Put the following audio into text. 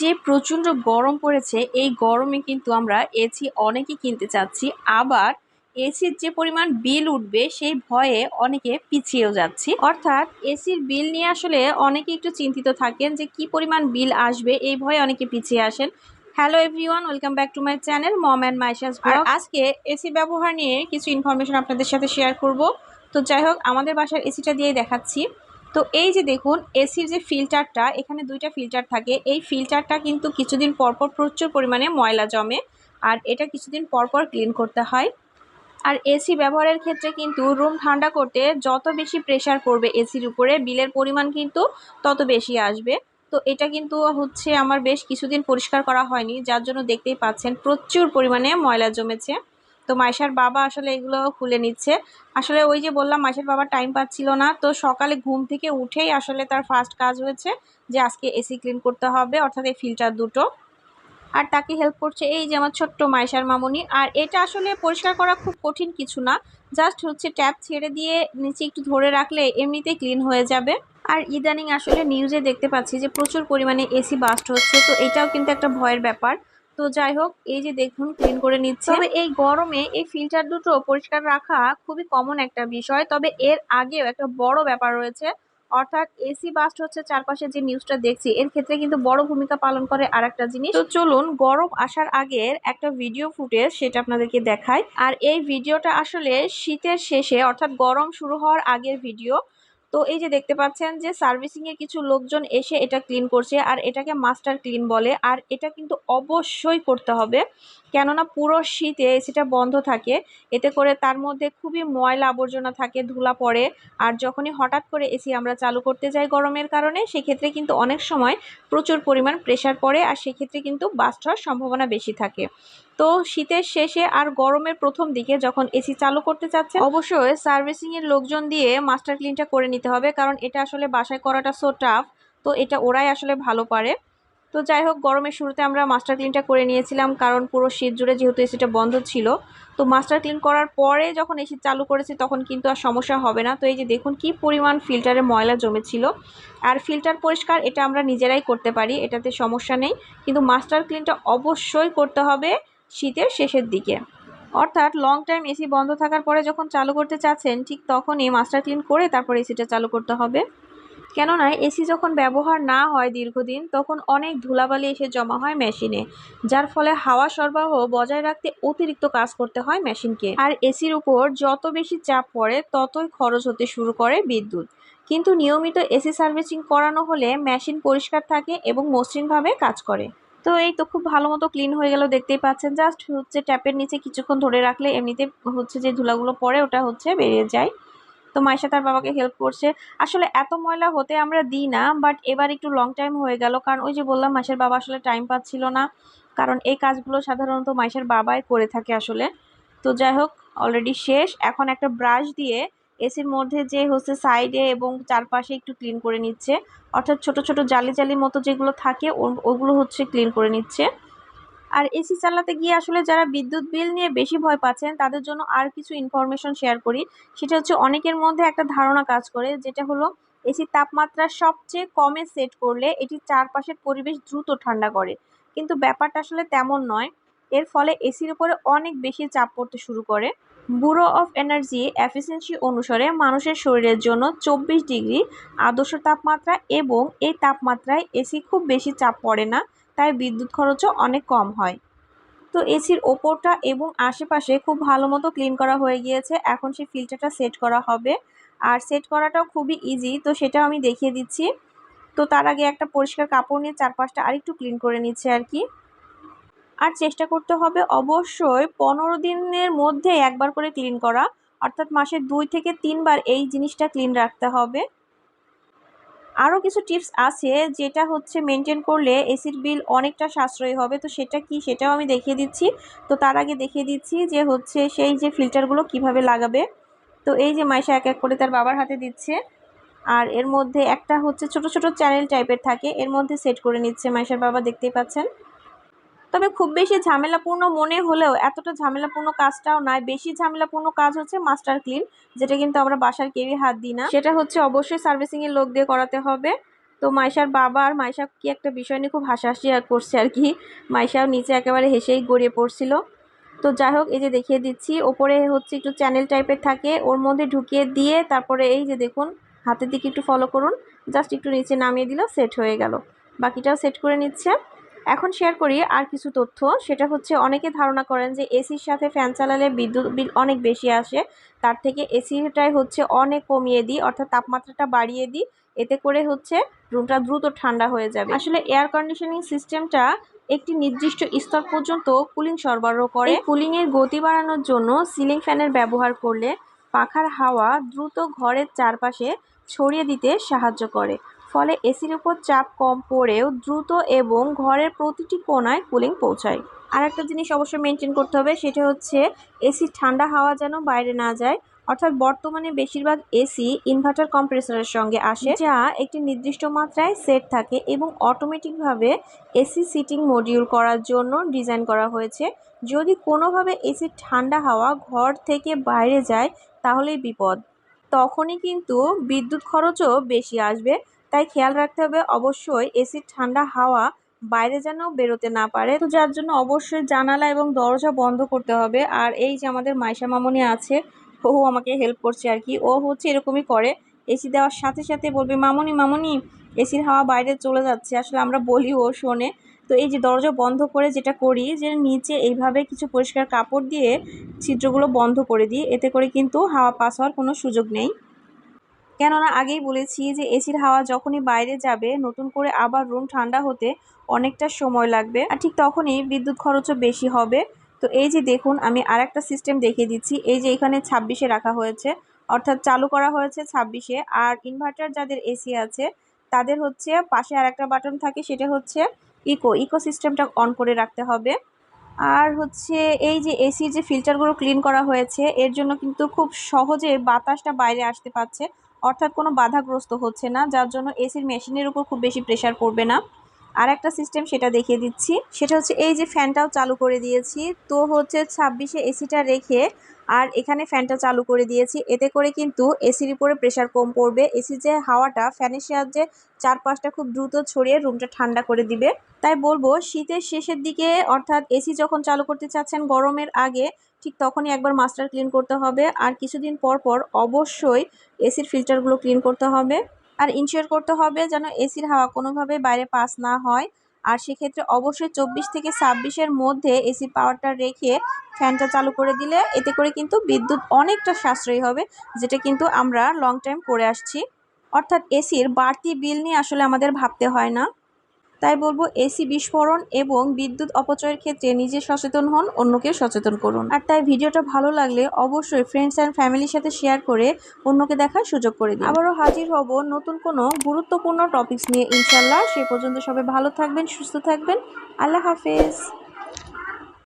যে প্রচণ্ড গরম পড়েছে, এই গরমে কিন্তু আমরা এসি অনেকেই কিনতে চাচ্ছি। আবার এসির যে পরিমাণ বিল উঠবে, সেই ভয়ে অনেকে পিছিয়েও যাচ্ছি। অর্থাৎ এসির বিল নিয়ে আসলে অনেকে একটু চিন্তিত থাকেন যে কি পরিমাণ বিল আসবে, এই ভয়ে অনেকে পিছিয়ে আসেন। Hello everyone welcome back to my channel mom and Maisha's আজকে এসি ব্যবহার নিয়ে কিছু ইনফরমেশন আপনাদের সাথে শেয়ার করব। তো যাই হোক, আমাদের বাসার এসিটা দিয়েই দেখাচ্ছি। তো এই যে দেখুন, এসির যে ফিল্টারটা এখানে দুইটা ফিল্টার থাকে। এই ফিল্টারটা কিন্তু কিছুদিন পরপর প্রচুর পরিমাণে ময়লা জমে আর এটা কিছুদিন পরপর ক্লিন করতে হয়। আর এসি ব্যবহারের ক্ষেত্রে কিন্তু রুম ঠান্ডা করতে যত বেশি প্রেশার পড়বে এসির উপরে, বিলের পরিমাণ কিন্তু তত বেশি আসবে। তো এটা কিন্তু হচ্ছে আমার বেশ কিছুদিন পরিষ্কার করা হয়নি, যার জন্য দেখতেই পাচ্ছেন প্রচুর পরিমাণে ময়লা জমেছে। তো মাইশার বাবা আসলে এগুলো খুলে নিচ্ছে। আসলে ওই যে বললাম মাইশার বাবা টাইম পাচ্ছিল না। তো সকালে ঘুম থেকে উঠেই আসলে তার ফার্স্ট কাজ হয়েছে যে আজকে এসি ক্লিন করতে হবে, অর্থাৎ এই ফিল্টার দুটো। আর তাকে হেল্প করছে এই যে আমার ছোট্ট মাইশার মামুনি। আর এটা আসলে পরিষ্কার করা খুব কঠিন কিছু না। জাস্ট হচ্ছে ট্যাপ ছেড়ে দিয়ে নিচে একটু ধরে রাখলে এমনিতেই ক্লিন হয়ে যাবে। আর ইদানিং আসলে নিউজে দেখতে পাচ্ছি যে প্রচুর পরিমাণে এসি বাস্ট হচ্ছে। তো এটাও কিন্তু একটা ভয়ের ব্যাপার। তো যাই হোক, এই যে দেখুন ক্লিন করে নিচ্ছে। তবে এই গরমে এই ফিল্টার দুটো পরিষ্কার রাখা খুবই কমন একটা বিষয়। তবে এর আগেও একটা বড় ব্যাপার রয়েছে, অর্থাৎ এসি বাস্ট হচ্ছে চারপাশে যে নিউজটা দেখছি, এর ক্ষেত্রে কিন্তু বড় ভূমিকা পালন করে আর একটা জিনিস। তো চলুন, গরম আসার আগের একটা ভিডিও ফুটেজ সেটা আপনাদেরকে দেখাই। আর এই ভিডিওটা আসলে শীতের শেষে, অর্থাৎ গরম শুরু হওয়ার আগের ভিডিও তো এই যে দেখতে পাচ্ছেন যে সার্ভিসিংয়ে কিছু লোকজন এসে এটা ক্লিন করছে আর এটাকে মাস্টার ক্লিন বলে। আর এটা কিন্তু অবশ্যই করতে হবে। কেননা পুরো শীতে এসিটা বন্ধ থাকে। এতে করে তার মধ্যে খুবই ময়লা আবর্জনা থাকে, ধুলা পড়ে। আর যখনই হঠাৎ করে এসি আমরা চালু করতে যাই গরমের কারণে, সেক্ষেত্রে কিন্তু অনেক সময় প্রচুর পরিমাণ প্রেশার পড়ে আর সেক্ষেত্রে কিন্তু বাস্ট হওয়ার সম্ভাবনা বেশি থাকে। তো শীতের শেষে আর গরমের প্রথম দিকে যখন এসি চালু করতে চাচ্ছে, অবশ্যই সার্ভিসিংয়ের লোকজন দিয়ে মাস্টার ক্লিনটা করে নিতে হবে, কারণ এটা আসলে বাসায় করাটা সো টাফ তো এটা ওরাই আসলে ভালো পারে। তো যাই হোক, গরমের শুরুতে আমরা মাস্টার ক্লিনটা করে নিয়েছিলাম, কারণ পুরো শীত জুড়ে যেহেতু এসিটা বন্ধ ছিল। তো মাস্টার ক্লিন করার পরে যখন এসি চালু করেছি, তখন কিন্তু আর সমস্যা হবে না। তো এই যে দেখুন কি পরিমাণ ফিল্টারে ময়লা জমেছিল। আর ফিল্টার পরিষ্কার এটা আমরা নিজেরাই করতে পারি, এটাতে সমস্যা নেই। কিন্তু মাস্টার ক্লিনটা অবশ্যই করতে হবে শীতের শেষের দিকে। অর্থাৎ লং টাইম এসি বন্ধ থাকার পরে যখন চালু করতে চাচ্ছেন, ঠিক তখনই মাস্টার ক্লিন করে তারপর এসিটা চালু করতে হবে। কেননা এসি যখন ব্যবহার না হয় দীর্ঘদিন, তখন অনেক ধুলাবালি এসে জমা হয় মেশিনে যার ফলে হাওয়া সরবরাহ বজায় রাখতে অতিরিক্ত কাজ করতে হয় মেশিনকে আর এসির উপর যত বেশি চাপ পড়ে, ততই খরচ হতে শুরু করে বিদ্যুৎ। কিন্তু নিয়মিত এসি সার্ভিসিং করানো হলে মেশিন পরিষ্কার থাকে এবং মসৃণভাবে কাজ করে। তো এই তো খুব ভালো মতো ক্লিন হয়ে গেল, দেখতেই পাচ্ছেন। জাস্ট হচ্ছে ট্যাপের নিচে কিছুক্ষণ ধরে রাখলে এমনিতে হচ্ছে যে ধুলাগুলো পড়ে ওটা হচ্ছে বেরিয়ে যায়। তো মায়ের তার বাবাকে হেল্প করছে। আসলে এত ময়লা হতে আমরা দিই না বাট এবার একটু লং টাইম হয়ে গেল। কারণ ওই যে বললাম মাসের বাবা আসলে টাইম পাচ্ছিল না। কারণ এই কাজগুলো সাধারণত মাইশের বাবাই করে থাকে আসলে। তো যাই হোক অলরেডি শেষ। এখন একটা ব্রাশ দিয়ে এসির মধ্যে যে হচ্ছে সাইডে এবং চারপাশে একটু ক্লিন করে নিচ্ছে। অর্থাৎ ছোট ছোট জালি জালি মতো যেগুলো থাকে ওগুলো হচ্ছে ক্লিন করে নিচ্ছে। আর এসি চালাতে গিয়ে আসলে যারা বিদ্যুৎ বিল নিয়ে বেশি ভয় পাচ্ছেন, তাদের জন্য আর কিছু ইনফরমেশন শেয়ার করি। সেটা হচ্ছে অনেকের মধ্যে একটা ধারণা কাজ করে, যেটা হলো এসির তাপমাত্রা সবচেয়ে কমে সেট করলে এটি চারপাশের পরিবেশ দ্রুত ঠান্ডা করে। কিন্তু ব্যাপারটা আসলে তেমন নয়। এর ফলে এসির উপরে অনেক বেশি চাপ পড়তে শুরু করে। ব্যুরো অফ এনার্জি এফিসিয়েন্সি অনুসারে মানুষের শরীরের জন্য চব্বিশ ডিগ্রি আদর্শ তাপমাত্রা এবং এই তাপমাত্রায় এসি খুব বেশি চাপ পড়ে না, তাই বিদ্যুৎ খরচও অনেক কম হয়। তো এসির ওপরটা এবং আশেপাশে খুব ভালো মতো ক্লিন করা হয়ে গিয়েছে, এখন সেই ফিল্টারটা সেট করা হবে। আর সেট করাটাও খুবই ইজি তো সেটাও আমি দেখিয়ে দিচ্ছি। তো তার আগে একটা পরিষ্কার কাপড় নিয়ে চারপাশটা আরেকটু ক্লিন করে নিচ্ছে আর কি। আর চেষ্টা করতে হবে অবশ্যই পনেরো দিনের মধ্যে একবার করে ক্লিন করা। অর্থাৎ মাসে দুই থেকে তিনবার এই জিনিসটা ক্লিন রাখতে হবে। আরও কিছু টিপস আছে যেটা হচ্ছে মেনটেন করলে এসির বিল অনেকটা সাশ্রয়ী হবে। তো সেটা কি সেটাও আমি দেখিয়ে দিচ্ছি। তো তার আগে দেখিয়ে দিচ্ছি যে হচ্ছে সেই যে ফিল্টারগুলো কীভাবে লাগাবে। তো এই যে মাইশা এক এক করে তার বাবার হাতে দিচ্ছে। আর এর মধ্যে একটা হচ্ছে ছোট ছোট চ্যানেল টাইপের থাকে। এর মধ্যে সেট করে নিচ্ছে মাইশার বাবা, দেখতেই পাচ্ছেন। তবে খুব বেশি ঝামেলাপূর্ণ মনে হলেও এতটা ঝামেলাপূর্ণ কাজটাও নয়। বেশি ঝামেলাপূর্ণ কাজ হচ্ছে মাস্টার ক্লিন, যেটা কিন্তু আমরা বাসার কেউই হাত দিই না। সেটা হচ্ছে অবশ্যই সার্ভিসিংয়ের লোক দিয়ে করাতে হবে। তো মাইশার বাবা আর মাইশা কি একটা বিষয় নিয়ে খুব হাসাহাসি করছে আর কি। মাইশাও নিচে একেবারে হেসেই গড়িয়ে পড়ছিল। তো যাই হোক, এই যে দেখিয়ে দিচ্ছি, ওপরে হচ্ছে একটু চ্যানেল টাইপের থাকে, ওর মধ্যে ঢুকিয়ে দিয়ে তারপরে এই যে দেখুন, হাতের দিকে একটু ফলো করুন জাস্ট একটু নিচে নামিয়ে দিল সেট হয়ে গেল। বাকিটাও সেট করে নিচ্ছে। এখন শেয়ার করি আর কিছু তথ্য। সেটা হচ্ছে, অনেকে ধারণা করেন যে এসির সাথে ফ্যান চালালে বিদ্যুৎ বিল অনেক বেশি আসে। তার থেকে এসিটাই হচ্ছে অনেক কমিয়ে দিই, অর্থাৎ তাপমাত্রাটা বাড়িয়ে দিই। এতে করে হচ্ছে রুমটা দ্রুত ঠান্ডা হয়ে যাবে। আসলে এয়ার কন্ডিশনিং সিস্টেমটা একটি নির্দিষ্ট স্তর পর্যন্ত কুলিং সরবরাহ করে। কুলিংয়ের গতি বাড়ানোর জন্য সিলিং ফ্যানের ব্যবহার করলে পাখার হাওয়া দ্রুত ঘরের চারপাশে ছড়িয়ে দিতে সাহায্য করে। ফলে এসির উপর চাপ কম পড়েও দ্রুত এবং ঘরের প্রতিটি কোনায় কুলিং পৌঁছায়। আর একটা জিনিস অবশ্যই মেনটেন করতে হবে, সেটা হচ্ছে এসির ঠান্ডা হাওয়া যেন বাইরে না যায়। অর্থাৎ বর্তমানে বেশিরভাগ এসি ইনভার্টার কম্প্রেসরের সঙ্গে আসে, যা একটি নির্দিষ্ট মাত্রায় সেট থাকে এবং অটোমেটিকভাবে এসি সিটিং মডিউল করার জন্য ডিজাইন করা হয়েছে। যদি কোনোভাবে এসির ঠান্ডা হাওয়া ঘর থেকে বাইরে যায়, তাহলেই বিপদ। তখনই কিন্তু বিদ্যুৎ খরচও বেশি আসবে। তাই খেয়াল রাখতে হবে অবশ্যই এসির ঠান্ডা হাওয়া বাইরে যেন বেরোতে না পারে। তো যার জন্য অবশ্যই জানালা এবং দরজা বন্ধ করতে হবে। আর এই যে আমাদের মাইশা মামনি আছে, ও আমাকে হেল্প করছে আর কি। ও হচ্ছে এরকমই করে। এসি দেওয়ার সাথে সাথে বলবে, মামনি মামনি এসির হাওয়া বাইরে চলে যাচ্ছে। আসলে আমরা বলি ও শোনে। তো এই যে দরজা বন্ধ করে যেটা করি, যে নিচে এইভাবে কিছু পরিষ্কার কাপড় দিয়ে ছিদ্রগুলো বন্ধ করে দিই। এতে করে কিন্তু হাওয়া পাস হওয়ার কোনো সুযোগ নেই। কেননা আগেই বলেছি যে এসির হাওয়া যখনই বাইরে যাবে, নতুন করে আবার রুম ঠান্ডা হতে অনেকটা সময় লাগবে। আর ঠিক তখনই বিদ্যুৎ খরচও বেশি হবে। তো এই যে দেখুন, আমি আর একটা সিস্টেম দেখিয়ে দিচ্ছি। এই যে এখানে ছাব্বিশে রাখা হয়েছে, অর্থাৎ চালু করা হয়েছে ছাব্বিশে। আর ইনভার্টার যাদের এসি আছে, তাদের হচ্ছে পাশে আর একটা বাটন থাকে, সেটা হচ্ছে ইকো ইকো সিস্টেমটা অন করে রাখতে হবে। আর হচ্ছে এই যে এসির যে ফিল্টারগুলো ক্লিন করা হয়েছে, এর জন্য কিন্তু খুব সহজে বাতাসটা বাইরে আসতে পারছে। অর্থাৎ কোনো বাধাগ্রস্ত হচ্ছে না, যার জন্য এসির মেশিনের উপর খুব বেশি প্রেশার পড়বে না। আর একটা সিস্টেম সেটা দেখিয়ে দিচ্ছি। সেটা হচ্ছে এই যে ফ্যানটাও চালু করে দিয়েছি। তো হচ্ছে ছাব্বিশে এসিটা রেখে আর এখানে ফ্যানটা চালু করে দিয়েছি। এতে করে কিন্তু এসির উপরে প্রেশার কম পড়বে। এসির যে হাওয়াটা ফ্যানের সাহায্যে চারপাশটা খুব দ্রুত ছড়িয়ে রুমটা ঠান্ডা করে দিবে। তাই বলব, শীতের শেষের দিকে অর্থাৎ এসি যখন চালু করতে চাচ্ছেন গরমের আগে, ঠিক তখনই একবার মাস্টার ক্লিন করতে হবে। আর কিছুদিন পর পর অবশ্যই এসির ফিল্টারগুলো ক্লিন করতে হবে। আর ইনশিওর করতে হবে যেন এসির হাওয়া কোনোভাবে বাইরে পাস না হয়। আর সেক্ষেত্রে অবশ্যই চব্বিশ থেকে ছাব্বিশের মধ্যে এসির পাওয়ারটা রেখে ফ্যানটা চালু করে দিলে এতে করে কিন্তু বিদ্যুৎ অনেকটা সাশ্রয়ী হবে, যেটা কিন্তু আমরা লং টাইম করে আসছি। অর্থাৎ এসির বাড়তি বিল নিয়ে আসলে আমাদের ভাবতে হয় না। তাই বলব এসি বিস্ফোরণ এবং বিদ্যুৎ অপচয়ের ক্ষেত্রে নিজে সচেতন হন, অন্যকে সচেতন করুন। আর তাই ভিডিওটা ভালো লাগলে অবশ্যই ফ্রেন্ডস অ্যান্ড ফ্যামিলির সাথে শেয়ার করে অন্যকে দেখার সুযোগ করে দিন। আবারও হাজির হব নতুন কোনো গুরুত্বপূর্ণ টপিকস নিয়ে ইনশাল্লাহ সে পর্যন্ত সবাই ভালো থাকবেন, সুস্থ থাকবেন। আল্লাহ হাফেজ।